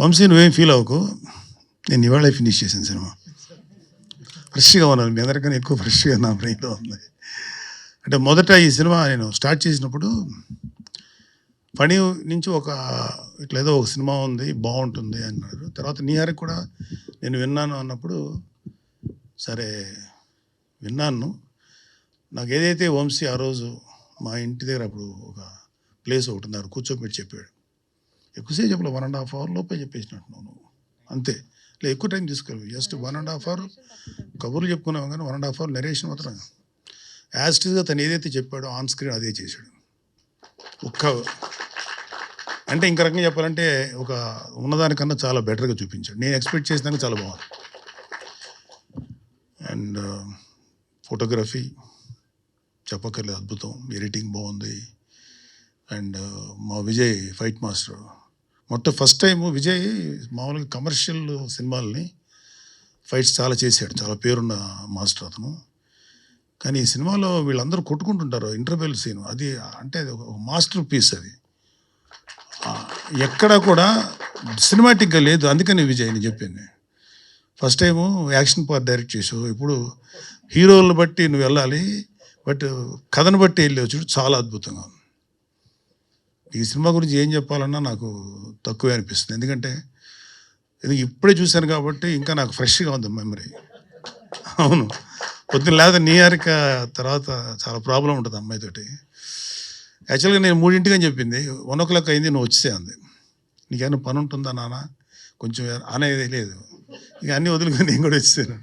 వంశీ నువ్వేం ఫీల్ అవ్వకు? నేను ఇవాళ ఫినిష్ చేశాను సినిమా. ఫ్రెష్గా ఉన్నాను. మీ అందరికన్నా ఎక్కువ ఫ్రెష్గా నా బ్రెయిన్లో ఉంది. అంటే మొదట ఈ సినిమా నేను స్టార్ట్ చేసినప్పుడు పని నుంచి ఒక ఇట్లా ఏదో ఒక సినిమా ఉంది బాగుంటుంది అన్నారు. తర్వాత నీహారికి కూడా నేను విన్నాను అన్నప్పుడు సరే విన్నాను. నాకు ఏదైతే వంశీ ఆ రోజు మా ఇంటి దగ్గర అప్పుడు ఒక ప్లేస్ ఒకటి ఉన్నారు కూర్చోబెట్టి చెప్పాడు. ఎక్కువసేపు చెప్పలే వన్ అండ్ హాఫ్ అవర్ లోపే చెప్పేసినట్టున్నావు నువ్వు. అంతే. లేదు ఎక్కువ time తీసుకోలేవు just one and half hour కబుర్లు చెప్పుకున్నాం కానీ one and half hour narration మాత్రం యాజ్టీస్గా తను ఏదైతే చెప్పాడో ఆన్ స్క్రీన్ అదే చేశాడు. ఒక్క అంటే ఇంక రకంగా చెప్పాలంటే ఒక ఉన్నదానికన్నా చాలా బెటర్గా చూపించాడు. నేను ఎక్స్పెక్ట్ చేసినాక చాలా బాగుంది. అండ్ ఫోటోగ్రఫీ uh, చెప్పక్కర్లేదు అద్భుతం. ఎడిటింగ్ బాగుంది. అండ్ uh, మా విజయ్ ఫైట్ మాస్టర్ మొట్ట ఫస్ట్ టైం విజయ్ మామూలుగా కమర్షియల్ సినిమాల్ని ఫైట్స్ చాలా చేశాడు. చాలా పేరున్న మాస్టర్ అతను. కానీ ఈ సినిమాలో వీళ్ళందరూ కొట్టుకుంటుంటారు ఇంటర్వెల్ సీన్ అది అంటే అది ఒక మాస్టర్ పీస్ అది. ఎక్కడ కూడా సినిమాటిక్గా లేదు. అందుకని విజయ్ నేను చెప్పింది first time action part direct చేసావు. ఇప్పుడు హీరోలను బట్టి నువ్వు వెళ్ళాలి. బట్ కథను బట్టి వెళ్ళి చూడు. చాలా అద్భుతంగా ఉంది. ఈ సినిమా గురించి ఏం చెప్పాలన్నా నాకు తక్కువే అనిపిస్తుంది. ఎందుకంటే ఇది ఇప్పుడే చూశాను కాబట్టి ఇంకా నాకు ఫ్రెష్గా ఉంది మెమరీ. అవును. పొద్దున్న లేదా నీ తర్వాత చాలా ప్రాబ్లం ఉంటుంది అమ్మాయితోటి. యాక్చువల్గా నేను మూడింటికి అని చెప్పింది. వన్ ఓ క్లాక్ అయింది నువ్వు వచ్చేసే అంది. నీకేమైనా పని ఉంటుందా నాన్న? కొంచెం అనేది లేదు. ఇక అన్నీ వదులుకొని నేను కూడా వచ్చేసాను.